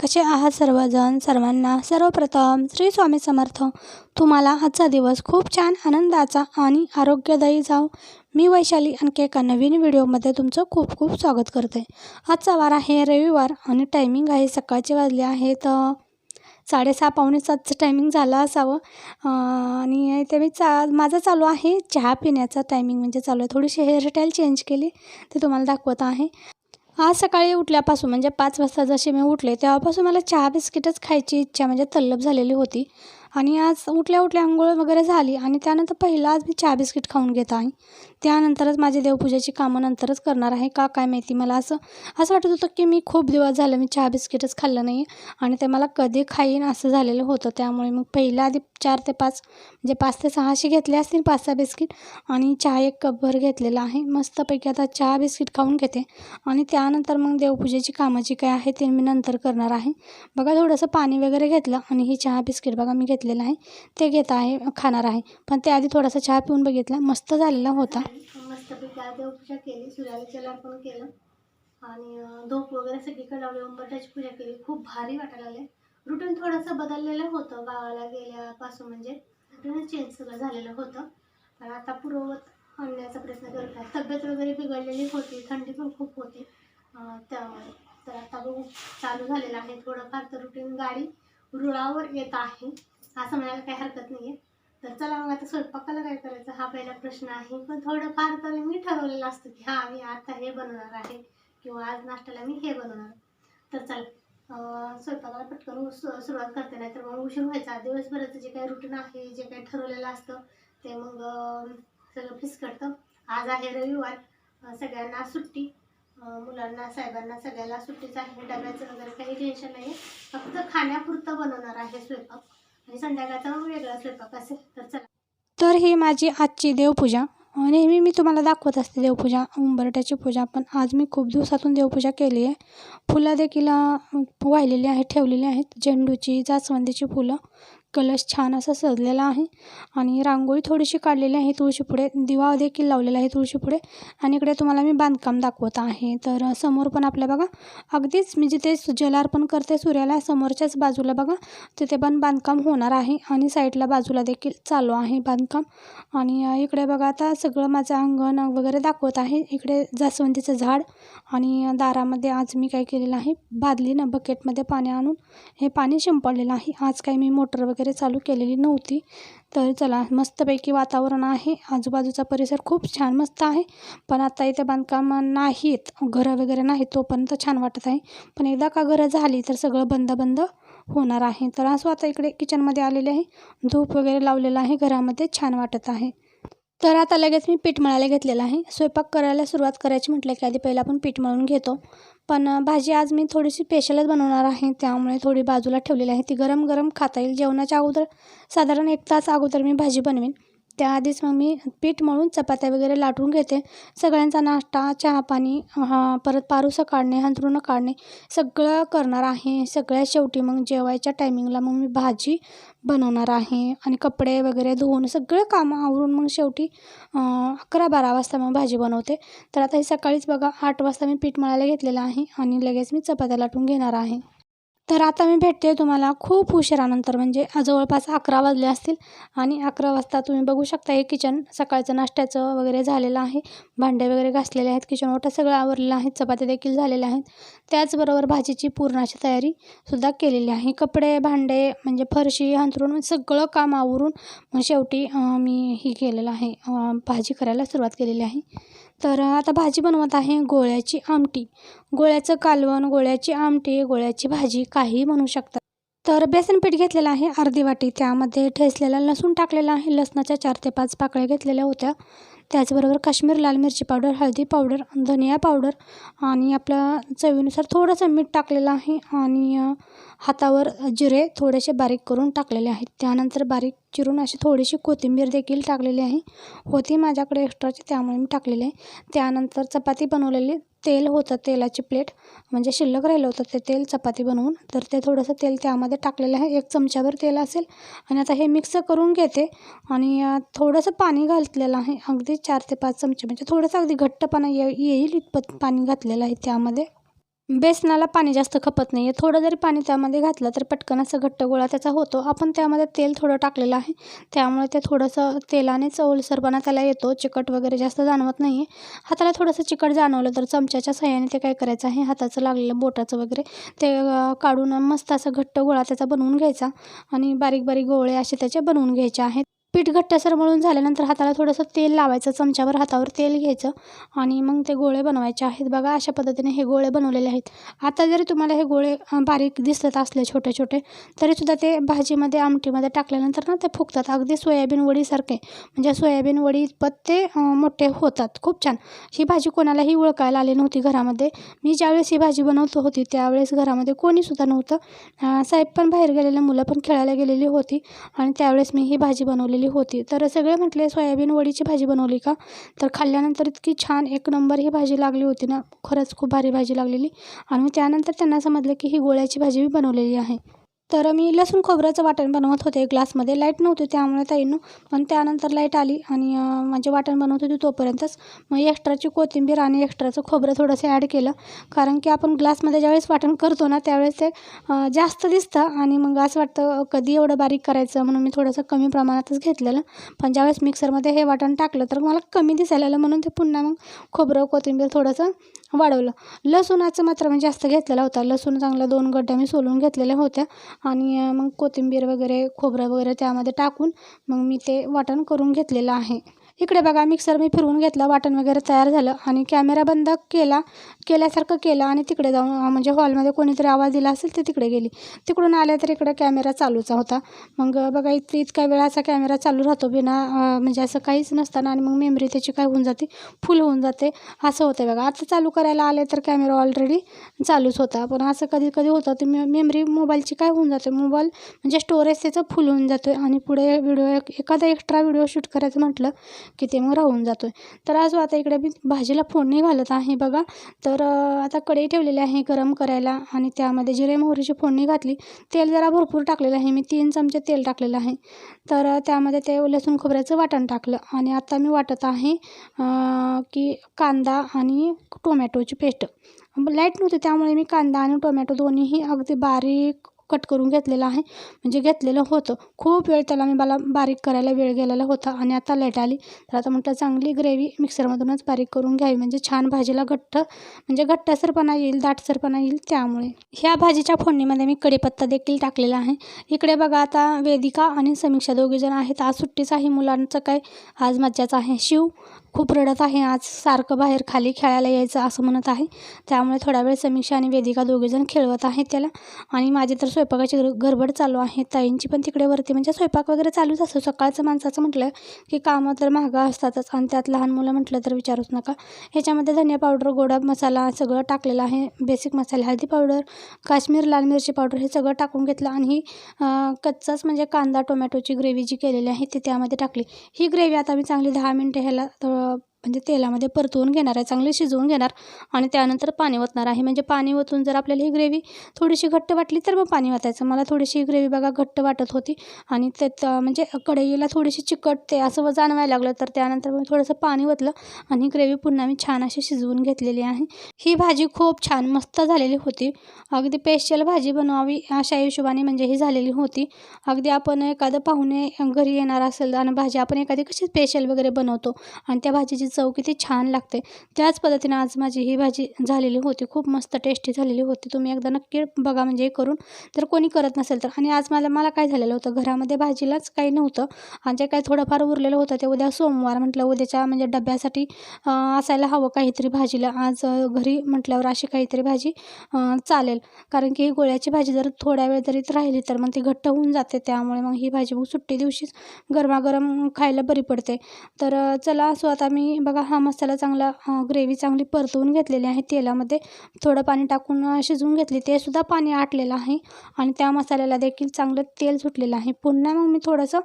कसे आहात सर्वजण? सर्वांना सर्वप्रथम श्री स्वामी समर्थ. तुम्हाला आजचा दिवस खूप छान आनंदाचा आणि आरोग्यदायी जाऊ मी वैशाली आणखी एका नवीन व्हिडिओमध्ये तुमचं खूप खूप स्वागत करते. आजचा वार आहे रविवार आणि टायमिंग आहे सकाळचे वाजले आहेत साडेसहा पावणे सातचं टायमिंग झालं असावं. आणि ते मी चा माझं चालू आहे चहा पिण्याचा टायमिंग म्हणजे चालू आहे. थोडीशी हेअरस्टाईल चेंज केली ते तुम्हाला दाखवत आहे. आज सकाळी उठल्यापासून म्हणजे पाच वाजता जसे मी उठले तेव्हापासून मला चहा बिस्किटच खायची इच्छा म्हणजे तल्लब झालेली होती. आणि आज उठल्या उठल्या आंघोळ वगैरे झाली आणि त्यानंतर पहिला आज मी चहा बिस्किट खाऊन घेत आहे. त्यानंतरच माझी देवपूजेची कामं नंतरच करणार आहे. का काय माहिती? मला असं असं वाटत होतं की मी खूप दिवस झालं मी चहा बिस्किटच खाल्लं नाही आणि ते मला कधी खाईन असं झालेलं होतं. त्यामुळे मग पहिला आधी चार ते पाच म्हणजे पाच ते सहाशे घेतले असतील पाच सहा बिस्किट आणि चहा एक कपभर घेतलेला आहे. मस्तपैकी आता चहा बिस्किट खाऊन घेते आणि त्यानंतर मग देवपूजेची कामं जी काय आहे ते मी नंतर करणार आहे. बघा थोडंसं पाणी वगैरे घेतलं आणि ही चहा बिस्किट बघा मी घेतलं. घेतलेलं आहे. ते घेत आहे खाणार आहे. पण ते आधी थोडासा चहा पिऊन बघितला. मस्त झालेला होता. मस्तपैकी देवपूजा केली सूर्याला अर्पण केलं. आणि धूप वगैरे सगळीकडे लावले उंबरठ्याची पूजा केली. खूप भारी वाटायला लागले. रुटीन थोडंसं बदललेलं होतं. गावाला गेल्यापासून म्हणजे रुटीन चेंज सगळं झालेलं होतं. पण आता पूर्ववत आणण्याचा प्रयत्न करत आहे. तब्येत वगैरे बिघडलेली होती. थंडी पण खूप होती. त्यामुळे तर आता बघू. चालू झालेलं आहे. थोडंफार तर रुटीन गाडी रुळावर येत आहे. असं म्हणायला काही हरकत नाही आहे तर चला मग आता स्वयंपाकाला काय करायचं? हा पहिला प्रश्न आहे. पण थोडंफार तरी मी ठरवलेलं असतं की हां मी आता हे बनवणार आहे किंवा आज नाश्त्याला मी हे बनवणार. तर चल स्वयंपाकाला पटकन सुरुवात करते. नाही तर मग उशीर व्हायचा. दिवसभराचं जे काही रुटीन आहे जे काही ठरवलेलं असतं ते मग सगळं फिसकटतं. आज आहे रविवार. सगळ्यांना सुट्टी. मुलांना साहेबांना सगळ्याला सुट्टीच आहे. डब्याचं वगैरे काही टेन्शन नाही आहे फक्त खाण्यापुरतं बनवणार आहे स्वयंपाक. आणि संध्याकाळचा मग वेगळा स्वयंपाक असेल तर चला. तर ही माझी आजची देवपूजा. नेहमी मी तुम्हाला दाखवत असते देवपूजा उंबरट्याची पूजा. पण आज मी खूप दिवसातून देवपूजा केली आहे. फुलं देखील वाहिलेली आहेत ठेवलेली आहेत. झेंडूची जास्वंदीची फुलं. कलश छान असा सजलेला आहे. आणि रांगोळी थोडीशी काढलेली आहे तुळशीपुढे. दिवा देखील लावलेला आहे तुळशीपुढे. आणि इकडे तुम्हाला मी बांधकाम दाखवत आहे. तर समोर पण आपल्या बघा अगदीच मी जिथे जलार्पण करते सूर्याला समोरच्याच बाजूला बघा तिथे पण बांधकाम होणार आहे. आणि साईडला बाजूला देखील चालू आहे बांधकाम. आणि इकडे बघा आता सगळं माझं अंगण वगैरे दाखवत आहे. इकडे जास्वंदीचं झाड आणि दारामध्ये आज मी काय केलेलं आहे बादलीनं बकेटमध्ये पाणी आणून हे पाणी शिंपडलेलं आहे. आज काही मी मोटर वगैरे चालू केलेली नव्हती. तर चला मस्तपैकी वातावरण आहे. आजूबाजूचा परिसर खूप छान मस्त आहे. पण आता इथे बांधकाम नाहीत. घरं वगैरे नाहीत तोपर्यंत छान वाटत आहे. पण एकदा का घरं झाली तर सगळं बंद बंद होणार आहे. तर असं आता इकडे किचनमध्ये आलेले आहे. धूप वगैरे लावलेलं आहे. घरामध्ये छान वाटत आहे. तर आता लगेच मी पीठ मळायला घेतलेलं आहे. स्वयंपाक करायला सुरुवात करायची म्हटलं की आधी पहिला आपण पीठ मळून घेतो. पण भाजी आज मी थोडीशी स्पेशलच बनवणार आहे. त्यामुळे थोडी बाजूला ठेवलेली आहे. ती गरम गरम खाता येईल. जेवणाच्या अगोदर साधारण एक तास अगोदर मी भाजी बनवेन. त्याआधीच मग मी पीठ मळून चपात्या वगैरे लाटून घेते. सगळ्यांचा नाश्ता चहा पाणी हा परत पारुसं काढणे हंतरुणं काढणे सगळं करणार आहे. सगळ्यात शेवटी मग जेवायच्या टायमिंगला मग मी भाजी बनवणार आहे. आणि कपडे वगैरे धुवून सगळं कामं आवरून मग शेवटी अकरा बारा वाजता मग भाजी बनवते. तर आता हे सकाळीच बघा आठ वाजता मी पीठ मळायला घेतलेलं आहे आणि लगेच मी चपात्या लाटून घेणार आहे. तर आता मी भेटते तुम्हाला खूप उशिरानंतर म्हणजे जवळपास अकरा वाजले असतील. आणि अकरा वाजता तुम्ही बघू शकता हे किचन सकाळचं नाश्त्याचं वगैरे झालेलं आहे. भांडे वगैरे घासलेले आहेत किचन ओटा सगळं आवरलेलं आहे चपात्या देखील झालेल्या आहेत. त्याचबरोबर भाजीची पूर्णाची तयारीसुद्धा केलेली आहे. कपडे भांडे म्हणजे फरशी अंथरून सगळं काम आवरून मग शेवटी मी ही केलेलं आहे. भाजी करायला सुरुवात केलेली आहे. तर आता भाजी बनवत आहे गोळ्याची आमटी. गोळ्याचं कालवण गोळ्याची आमटी गोळ्याची भाजी काहीही म्हणू शकता. तर बेसन पीठ घेतलेलं आहे अर्धी वाटी. त्यामध्ये ठेचलेला लसूण टाकलेला आहे. लसणाच्या चार ते पाच पाकळ्या घेतलेल्या होत्या. त्याचबरोबर काश्मीर लाल मिरची पावडर हळदी पावडर धनिया पावडर आणि आपल्या चवीनुसार थोडंसं मीठ टाकलेलं आहे आणि हातावर जिरे थोडेसे बारीक करून टाकलेले आहेत. त्यानंतर बारीक चिरून अशी थोडीशी कोथिंबीर देखील टाकलेली आहे. होती माझ्याकडे एक्स्ट्राची त्यामुळे मी टाकलेली आहे. त्यानंतर चपाती बनवलेली तेल होतं तेलाची प्लेट. म्हणजे शिल्लक राहिलं होतं ते तेल चपाती बनवून. तर ते थोडंसं तेल त्यामध्ये टाकलेलं आहे. एक चमच्याभर तेल असेल. आणि आता हे मिक्स करून घेते. आणि थोडंसं पाणी घातलेलं आहे. अगदी चार ते पाच चमचे. म्हणजे थोडंसं अगदी घट्टपणा ये येईल इतपत पाणी घातलेलं आहे त्यामध्ये. बेसनाला पाणी जास्त खपत नाही आहे थोडं जरी पाणी त्यामध्ये घातलं तर पटकन असं घट्ट गोळा त्याचा होतो. आपण त्यामध्ये तेल थोडं टाकलेलं आहे. त्यामुळे ते थोडंसं तेलानेच ओलसरपणा त्याला येतो. चिकट वगैरे जास्त जाणवत नाही आहे हाताला थोडंसं चिकट जाणवलं तर चमच्याच्या सहाय्याने ते काय करायचं आहे? हाताचं लागलेलं बोटाचं वगैरे ते काढून मस्त असं घट्ट गोळा त्याचा बनवून घ्यायचा. आणि बारीक बारीक गोळे असे त्याचे बनवून घ्यायचे आहेत. पीठ घट्टसर मळून झाल्यानंतर हाताला थोडंसं तेल लावायचं चमच्यावर हातावर तेल घ्यायचं आणि मग ते गोळे बनवायचे आहेत. बघा अशा पद्धतीने हे गोळे बनवलेले आहेत. आता जरी तुम्हाला हे गोळे बारीक दिसत असले छोटे छोटे तरीसुद्धा ते भाजीमध्ये आमटीमध्ये टाकल्यानंतर ना ते फुगतात. अगदी सोयाबीन वडीसारखे. म्हणजे सोयाबीन वडी ते मोठे होतात. खूप छान. ही भाजी कोणालाही ओळखायला आली नव्हती घरामध्ये. मी ज्यावेळेस ही भाजी बनवत होती त्यावेळेस घरामध्ये कोणीसुद्धा नव्हतं. साहेब पण बाहेर गेलेले मुलं पण खेळायला गेलेली होती आणि त्यावेळेस मी ही भाजी बनवलेली होती. तर सगळे म्हटले सोयाबीन वडीची भाजी बनवली का? तर खाल्ल्यानंतर इतकी छान एक नंबर ही भाजी लागली होती ना. खरंच खूप भारी भाजी लागलेली. आणि त्यानंतर त्यांना समजलं की ही गोळ्याची भाजी बनवलेली आहे. तर मी लसूण खोबऱ्याचं वाटण बनवत होते. ग्लासमध्ये लाइट नव्हती त्यामुळे ताईनं. पण त्यानंतर लाइट आली आणि माझे म्हणजे वाटण बनवत होती तोपर्यंतच. मग एक्स्ट्राची कोथिंबीर आणि एक्स्ट्राचं खोबरं थोडंसं ॲड केलं. कारण की आपण ग्लासमध्ये ज्यावेळेस वाटण करतो ना त्यावेळेस ते जास्त दिसतं आणि मग असं वाटतं कधी एवढं बारीक करायचं म्हणून मी थोडंसं कमी प्रमाणातच घेतलेलं. पण ज्यावेळेस मिक्सरमध्ये हे वाटण टाकलं तर मला कमी दिसायला आलं म्हणून ते पुन्हा मग खोबरं कोथिंबीर थोडंसं वाढवलं. लसूणाचं मात्र मी जास्त घेतलेला होता. लसूण चांगला दोन गड्ड्या मी सोलून घेतलेल्या होत्या. आणि मग कोथिंबीर वगैरे खोबरं वगैरे त्यामध्ये टाकून मग मी ते वाटण करून घेतलेलं आहे. इकडे बघा मिक्सर मी फिरवून घेतला वाटण वगैरे तयार झालं आणि कॅमेरा बंद केला केल्यासारखं केलं आणि तिकडे जाऊन म्हणजे हॉलमध्ये कोणीतरी आवाज दिला असेल ते तिकडे गेली. तिकडून आल्या तर इकडे कॅमेरा चालूचा होता. मग बघा इत इतका वेळ असा कॅमेरा चालू राहतो बिना म्हणजे असं काहीच नसताना आणि मग मेमरी त्याची काय होऊन जाते? फुल होऊन जाते. असं होतं बघा. आता चालू करायला आले तर कॅमेरा ऑलरेडी चालूच होता. पण असं कधी कधी होतं ते मे मेमरी मोबाईलची काय होऊन जाते? मोबाईल म्हणजे स्टोरेज त्याचं फुल होऊन जातो आहे आणि पुढे व्हिडिओ एखादा एक्स्ट्रा व्हिडिओ शूट करायचं म्हटलं की ते मग राहून जातो आहे तर आज आता इकडे मी भाजीला फोडणी घालत आहे बघा. तर आता कढई ठेवलेली आहे गरम करायला आणि त्यामध्ये जिरे मोहरीची फोडणी घातली. तेल जरा भरपूर टाकलेलं आहे. मी तीन चमचे तेल टाकलेलं आहे. तर त्यामध्ये ते लसूण खोबऱ्याचं वाटण टाकलं. आणि आता मी वाटत आहे की कांदा आणि टोमॅटोची पेस्ट. लाइट नव्हती त्यामुळे मी कांदा आणि टोमॅटो दोन्हीही अगदी बारीक कट करून घेतलेलं आहे. म्हणजे घेतलेलं होतं. खूप वेळ त्याला मी मला बारीक करायला वेळ गेलेला होता आणि आता लाइट आली. तर आता म्हटलं चांगली ग्रेव्ही मिक्सरमधूनच बारीक करून घ्यावी. म्हणजे छान भाजीला घट्ट म्हणजे घट्टसरपणा येईल दाटसरपणा येईल त्यामुळे. ह्या भाजीच्या फोडणीमध्ये मी कढीपत्ता देखील टाकलेला आहे. इकडे बघा आता वेदिका आणि समीक्षा दोघेजण आहेत. आज सुट्टीच आहे मुलांचं काय? आज मज्जाच आहे. शिव खूप रडत आहे. आज सारखं बाहेर खाली खेळायला यायचं असं म्हणत आहे. त्यामुळे थोडा वेळ समीक्षा आणि वेदिका दोघेजण खेळवत आहेत त्याला. आणि माझी तर स्वयंपाकाची गर गडबड चालू आहे. ताईंची पण तिकडे वरती म्हणजे स्वयंपाक वगैरे चालूच असतो. सकाळचं माणसाचं म्हटलं की कामं तर महागा असतातच. आणि त्यात लहान मुलं म्हटलं तर विचारूच नका. ह्याच्यामध्ये धनिया पावडर गोडा मसाला सगळं टाकलेलं आहे. बेसिक मसाले हळदी पावडर काश्मीर लाल मिरची पावडर हे सगळं टाकून घेतलं. आणि ही कच्चाच म्हणजे कांदा टोमॅटोची ग्रेव्ही जी केलेली आहे ती त्यामध्ये टाकली. ही ग्रेव्ही आता मी चांगली दहा मिनटं ह्याला थोडं म्हणजे तेलामध्ये परतवून घेणार आहे चांगले शिजवून घेणार आणि त्यानंतर पाणी ओतणार आहे. म्हणजे पाणी ओतून जर आपल्याला ही ग्रेव्ही थोडीशी घट्ट वाटली तर मग पाणी वाटायचं मला थोडीशी ग्रेव्ही बघा घट्ट वाटत होती आणि त्यात म्हणजे कढईला थोडीशी चिकट ते असं जाणवायला लागलं तर त्यानंतर मी थोडंसं पाणी ओतलं आणि ग्रेव्ही पुन्हा मी छान अशी शिजवून घेतलेली आहे. ही भाजी खूप छान मस्त झालेली होती. अगदी स्पेशल भाजी बनवावी अशा हिशोबाने म्हणजे ही झालेली होती. अगदी आपण एखादं पाहुणे घरी येणार असेल आणि भाजी आपण एखादी कशी स्पेशल वगैरे बनवतो आणि त्या भाजीची चव किती छान लागते. त्याच पद्धतीने आज माझी ही भाजी झालेली होती. खूप मस्त टेस्टी झालेली होती. तुम्ही एकदा नक्की बघा म्हणजे हे करून. तर कोणी करत नसेल तर. आणि आज मला मला काय झालेलं होतं? घरामध्ये भाजीलाच काही नव्हतं. आणि जे काही थोडंफार उरलेलं होतं ते उद्या सोमवार म्हटलं उद्याच्या म्हणजे डब्यासाठी असायला हवं काहीतरी भाजीला. आज घरी म्हटल्यावर अशी काहीतरी भाजी चालेल. कारण की गोळ्याची भाजी जर थोड्या वेळ जरी राहिली तर मग ती घट्ट होऊन जाते. त्यामुळे मग ही भाजी मग सुट्टी दिवशीच गरमागरम खायला बरी पडते. तर चला असो आता मी बघा हा मसाला चांगला ग्रेव्ही चांगली परतवून घेतलेली आहे तेलामध्ये. थोडं पाणी टाकून शिजवून घेतली. ते सुद्धा पाणी आटलेलं आहे. आणि त्या मसाल्याला देखील चांगलं तेल सुटलेलं आहे. पुन्हा मग मी थोडंसं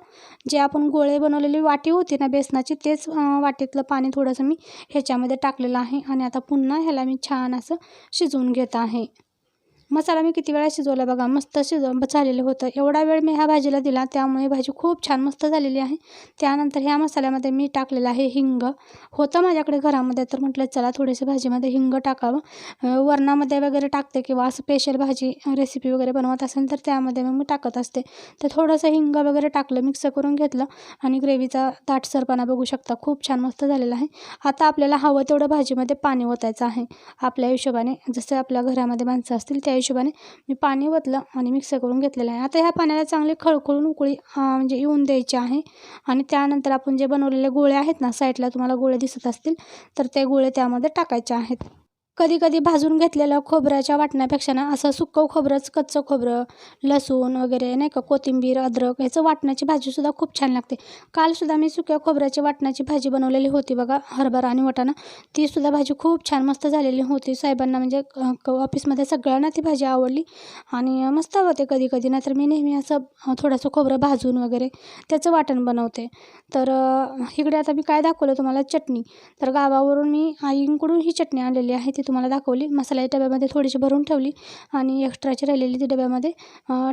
जे आपण गोळे बनवलेली वाटी होती ना बेसनाची तेच वाटीतलं पाणी थोडंसं मी ह्याच्यामध्ये टाकलेलं आहे. आणि आता पुन्हा ह्याला मी छान असं शिजवून घेत आहे. मसाला मी किती वेळा शिजवला बघा मस्त शिजव झालेलं होतं. एवढा वेळ मी ह्या भाजीला दिला त्यामुळे भाजी खूप छान मस्त झालेली आहे. त्यानंतर ह्या मसाल्यामध्ये मी टाकलेलं आहे हिंग. होतं माझ्याकडे घरामध्ये तर म्हटलं चला थोडेसे भाजीमध्ये हिंग टाकावं. वरणामध्ये वगैरे टाकते किंवा असं स्पेशल भाजी रेसिपी वगैरे बनवत असेल तर त्यामध्ये मग मी टाकत असते. तर थोडंसं हिंग वगैरे टाकलं मिक्स करून घेतलं आणि ग्रेव्हीचा दाटसरपणा बघू शकता खूप छान मस्त झालेला आहे. आता आपल्याला हवं तेवढं भाजीमध्ये पाणी ओतायचं आहे. आपल्या हिशोबाने जसं आपल्या घरामध्ये माणसं असतील त्या हिशोबाने मी पाणी ओतलं आणि मिक्स करून घेतलेलं आहे. आता ह्या पाण्याला चांगले खळखळून उकळी म्हणजे येऊन द्यायची आहे. आणि त्यानंतर आपण जे बनवलेले गोळे आहेत ना साईडला तुम्हाला गोळे दिसत असतील तर ते गोळे त्यामध्ये टाकायचे आहेत. कधी कधी भाजून घेतलेलं खोबऱ्याच्या वाटण्यापेक्षा ना असं सुकं खोबरंच कच्चं खोबरं लसूण वगैरे नाही का कोथिंबीर अद्रक ह्याचं वाटण्याची भाजीसुद्धा खूप छान लागते. कालसुद्धा मी सुक्या खोबऱ्याची वाटण्याची भाजी बनवलेली होती बघा हरभरा आणि वाटाणा. तीसुद्धा भाजी खूप छान मस्त झालेली होती. साहेबांना म्हणजे क- ऑफिसमध्ये सगळ्यांना ती भाजी आवडली. आणि मस्त होते कधी कधी नाहीतर मी नेहमी असं थोडंसं खोबरं भाजून वगैरे त्याचं वाटण बनवते. तर इकडे आता मी काय दाखवलं तुम्हाला? चटणी. तर गावावरून मी आईंकडून ही चटणी आणलेली आहे ती तुम्हाला दाखवली. मसाल्याच्या डब्यामध्ये थोडीशी भरून ठेवली आणि एक्स्ट्राची राहिलेली ती डब्यामध्ये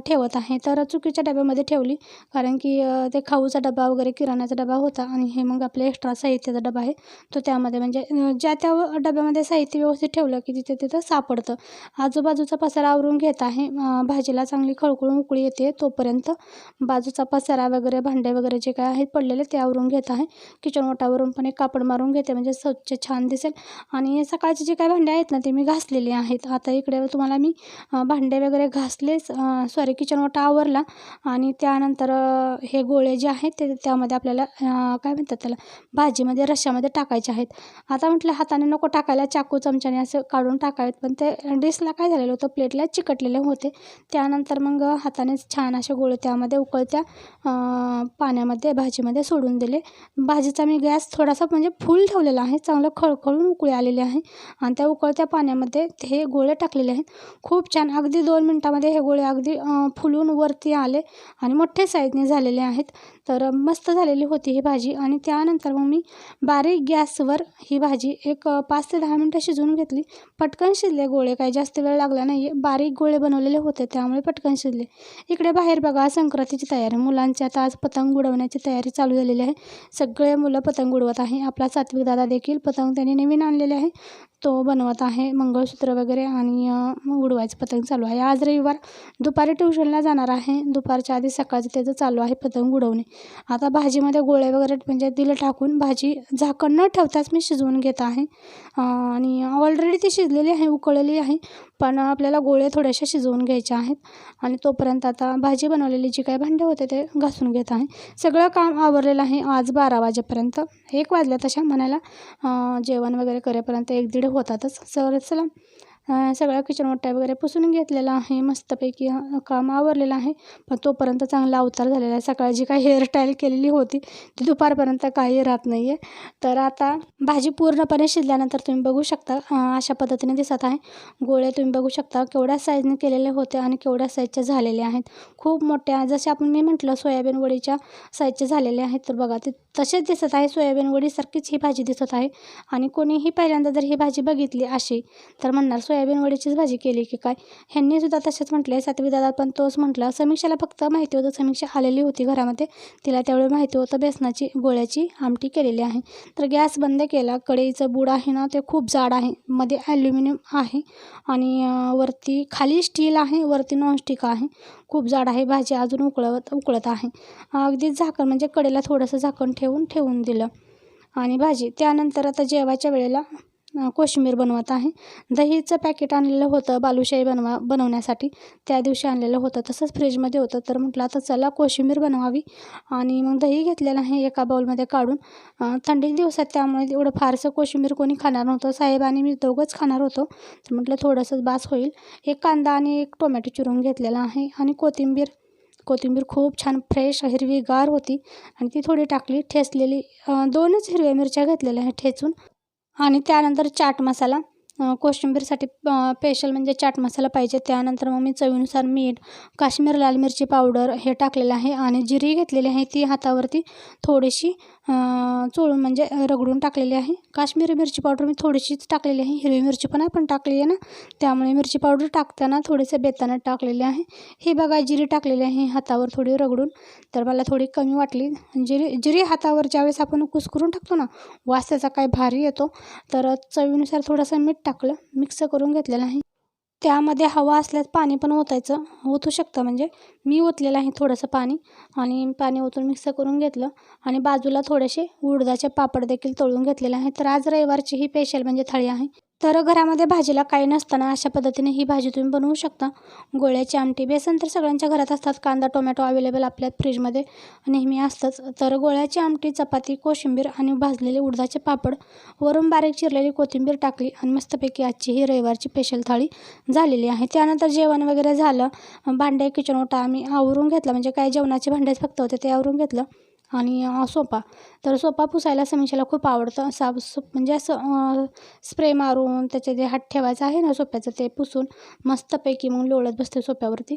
ठेवत आहे. तर चुकीच्या डब्यामध्ये ठेवली कारण की ते खाऊचा डबा वगैरे किराणाचा डबा होता आणि हे मग आपले एक्स्ट्रा साहित्याचा डबा आहे. तो त्यामध्ये म्हणजे ज्या त्या डब्यामध्ये साहित्य व्यवस्थित ठेवलं की तिथे तिथं सापडतं. आजूबाजूचा पसारा आवरून घेत आहे. भाजीला चांगली खळखळून उकळी येते तोपर्यंत बाजूचा पसारा वगैरे भांडे वगैरे जे काय आहेत पडलेले ते आवरून घेत आहे. किचन ओटावरून पण एक कापड मारून घेते म्हणजे स्वच्छ छान दिसेल. आणि सकाळचे जे काय भांडे आहेत ना ते मी घासलेले आहेत. आता इकडे तुम्हाला मी भांडे वगैरे घासलेच सॉरी किचन ओटा आवरला आणि त्यानंतर हे गोळे जे आहेत ते त्यामध्ये आपल्याला काय म्हणतात त्याला भाजीमध्ये रश्श्यामध्ये टाकायचे आहेत. आता म्हटलं हाताने नको टाकायला चाकू चमच्याने असं काढून टाकावेत. पण ते डिशला काय झालेलं होतं प्लेटला चिकटलेले होते. त्यानंतर मग हातानेच छान असे गोळे त्यामध्ये उकळत्या पाण्यामध्ये भाजीमध्ये सोडून दिले. भाजीचा मी गॅस थोडासा म्हणजे फुल ठेवलेला आहे. चांगलं खळखळून उकळी आलेली आहे. आणि त्या उकळत्या पाण्यामध्ये हे गोळे टाकलेले आहेत. खूप छान. अगदी दोन मिनटामध्ये हे गोळे अगदी फुलून वरती आले आणि मोठे साईजने झालेले आहेत. तर मस्त झालेली होती ही भाजी. आणि त्यानंतर मग मी बारीक गॅसवर ही भाजी एक पाच ते दहा मिनटं शिजवून घेतली. पटकन शिजले गोळे. काही जास्त वेळ लागला नाही. बारीक गोळे बनवलेले होते त्यामुळे पटकन शिजले. इकडे बाहेर बघा संक्रांतीची तयारी. मुलांची आता आज पतंग उडवण्याची तयारी चालू झालेली आहे. सगळे मुलं पतंग उडवत आहे. आपला सात्विक दादा देखील पतंग त्याने नवीन आणलेले आहे. तो बनवत आहे मंगळसूत्र वगैरे आणि उडवायचं पतंग चालू आहे. आज रविवार. दुपारी ट्युशनला जाणार आहे. दुपारच्या आधी सकाळचं त्याचं चालू आहे पतंग उडवणे. आता भाजीमध्ये गोळे वगैरे म्हणजे दिलं टाकून भाजी झाकण न ठेवताच मी शिजवून घेत आहे. आणि ऑलरेडी ती शिजलेली आहे उकळलेली आहे पण आपल्याला गोळे थोडेसे शिजवून घ्यायचे आहेत. आणि तोपर्यंत आता भाजी बनवलेली जी काही भांडे होते ते घासून घेत आहे. सगळं काम आवरलेलं आहे आज बारा वाजेपर्यंत. एक वाजल्या तशा म्हणायला जेवण वगैरे करेपर्यंत एक दीड होतातच. सर चला सगळा किचन ओट्या वगैरे पुसून घेतलेलं आहे मस्तपैकी काम आवरलेलं आहे. पण तोपर्यंत चांगला अवतार झालेला आहे. सकाळी जी काही हेअरस्टाईल केलेली होती ती दुपारपर्यंत काही राहत नाही आहे तर आता भाजी पूर्णपणे शिजल्यानंतर तुम्ही बघू शकता अशा पद्धतीने दिसत आहे. गोळे तुम्ही बघू शकता केवढ्या साईजने केलेले होते आणि केवढ्या साईजच्या झालेले आहेत. खूप मोठ्या जसे आपण मी म्हटलं सोयाबीन वडीच्या साईजचे झालेले आहेत. तर बघा ते तसेच दिसत आहे. सोयाबीन वडीसारखीच ही भाजी दिसत आहे. आणि कोणीही पहिल्यांदा जर ही भाजी बघितली अशी तर म्हणणार सोयाबीन वडीचीच भाजी केली की काय? ह्यांनी सुद्धा तसेच म्हटले. सातवी दादा पण तोच म्हटला. समीक्षाला फक्त माहिती होतं. समीक्षा आलेली होती घरामध्ये. तिला त्यावेळी माहिती होतं बेसनाची गोळ्याची आमटी केलेली आहे. तर गॅस बंद केला. कढईचं बूड आहे ना ते खूप जाड आहे. मध्ये ॲल्युमिनियम आहे. आणि वरती खाली स्टील आहे. वरती नॉनस्टिक आहे. खूप जाड आहे भाजी अजून उकळवत उकळत आहे. अगदीच झाकण म्हणजे कडेला थोडंसं झाकण ठेवून ठेवून दिलं. आणि भाजी त्यानंतर आता जेवायच्या वेळेला कोशिंबीर बनवत आहे. दहीचं पॅकेट आणलेलं होतं बालुशाही बनवा बनवण्यासाठी. त्या दिवशी आणलेलं होतं. तसंच फ्रीजमध्ये होतं. तर म्हटलं आता चला कोशिंबीर बनवावी. आणि मग दही घेतलेलं आहे एका बाउलमध्ये काढून. थंडी दिवसात त्यामुळे एवढं फारसं कोशिंबीर कोणी खाणार नव्हतं. साहेब आणि मी दोघंच खाणार होतो. तर म्हटलं थोडंसंच बास होईल. एक कांदा आणि एक टोमॅटो चिरून घेतलेला आहे. आणि कोथिंबीर कोथिंबीर खूप छान फ्रेश हिरवीगार होती. आणि ती थोडी टाकली ठेचलेली. दोनच हिरव्या मिरच्या घेतलेल्या आहेत ठेचून. आणि त्यानंतर चाट मसाला. कोशिंबीरसाठी स्पेशल म्हणजे चाट मसाला पाहिजे. त्यानंतर मग मी चवीनुसार मीठ काश्मीर लाल मिरची पावडर हे टाकलेलं आहे आणि जिरी घेतलेली आहे. ती हातावरती थोडीशी चोळून म्हणजे रगडून टाकलेली आहे. काश्मीरी मिरची पावडर मी थोडीशीच टाकलेली आहे. हिरवी मिरची पण आपण टाकली आहे ना? त्यामुळे मिरची पावडर टाकताना थोडेसे बेतानात टाकलेले आहे. ही बघा जिरी टाकलेली आहे. हातावर थोडी रगडून. तर मला थोडी कमी वाटली. जिरी जिरी हातावर ज्यावेळेस आपण कुस्करून टाकतो ना वास त्याचा काय भारी येतो. तर चवीनुसार थोडंसं मीठ टाकलं मिक्स करून घेतलेलं आहे. त्यामध्ये हवा असल्यास पाणी पण ओतायचं. ओतू शकतं म्हणजे मी ओतलेलं आहे थोडंसं पाणी आणि पाणी ओतून मिक्स करून घेतलं आणि बाजूला थोडेसे उडदाचे पापड देखील तळून घेतलेले आहे तर आज रविवारची ही स्पेशल म्हणजे थाळी आहे. तर घरामध्ये भाजीला काही नसताना अशा पद्धतीने ही भाजी तुम्ही बनवू शकता. गोळ्याची आमटी बेसन तर सगळ्यांच्या घरात असतात. कांदा टोमॅटो अवेलेबल आपल्या फ्रीजमध्ये नेहमी असतंच. तर गोळ्याची आमटी चपाती कोशिंबीर आणि भाजलेले उडदाचे पापड. वरून बारीक चिरलेली कोथिंबीर टाकली आणि मस्तपैकी आजची ही रविवारची स्पेशल थाळी झालेली आहे. त्यानंतर जेवण वगैरे झालं. भांडे किचन ओटा आम्ही आवरून घेतला. म्हणजे काय जेवणाचे भांडेच फक्त होते ते आवरून घेतलं. आणि सोपा. सोफा तर सोफा पुसायला समीक्षाला खूप आवडतं. साफ सु म्हणजे असं स्प्रे मारून त्याचे जे हात ठेवायचं आहे ना सोप्याचं ते पुसून मस्तपैकी मग लोळत बसते सोप्यावरती.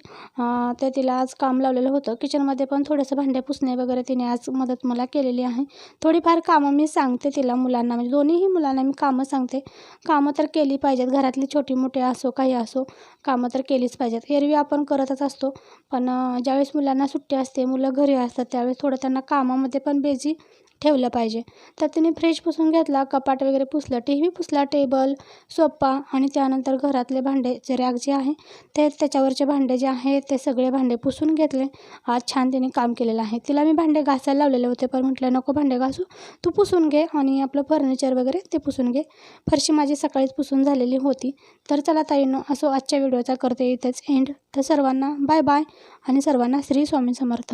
ते तिला आज काम लावलेलं होतं. किचनमध्ये पण थोडंसं भांडे पुसणे वगैरे तिने आज मदत मला केलेली आहे. थोडीफार कामं मी सांगते तिला मुलांना. म्हणजे दोन्हीही मुलांना मी कामं सांगते. कामं तर केली पाहिजेत. घरातली छोटी मोठी असो काही असो कामं तर केलीच पाहिजेत. एरवी आपण करतच असतो. पण ज्यावेळेस मुलांना सुट्टी असते मुलं घरी असतात त्यावेळेस थोडं त्यांना काम कामामध्ये पण बेजी ठेवलं पाहिजे. तर तिने फ्रीज पुसून घेतला कपाट वगैरे पुसलं टी व्ही पुसला टेबल सोपा आणि त्यानंतर घरातले भांडे जे रॅक जे आहे ते त्याच्यावरचे भांडे जे आहे ते सगळे भांडे पुसून घेतले. आज छान तिने काम केलेलं आहे. तिला मी भांडे घासायला लावलेले होते पण म्हटलं नको भांडे घासू. तू पुसून घे आणि आपलं फर्निचर वगैरे ते पुसून घे. फरशी माझी सकाळीच पुसून झालेली होती. तर चला ताईनो असो आजच्या व्हिडिओचा करते इथेच एंड तर सर्वांना बाय बाय आणि सर्वांना श्री स्वामी समर्थ.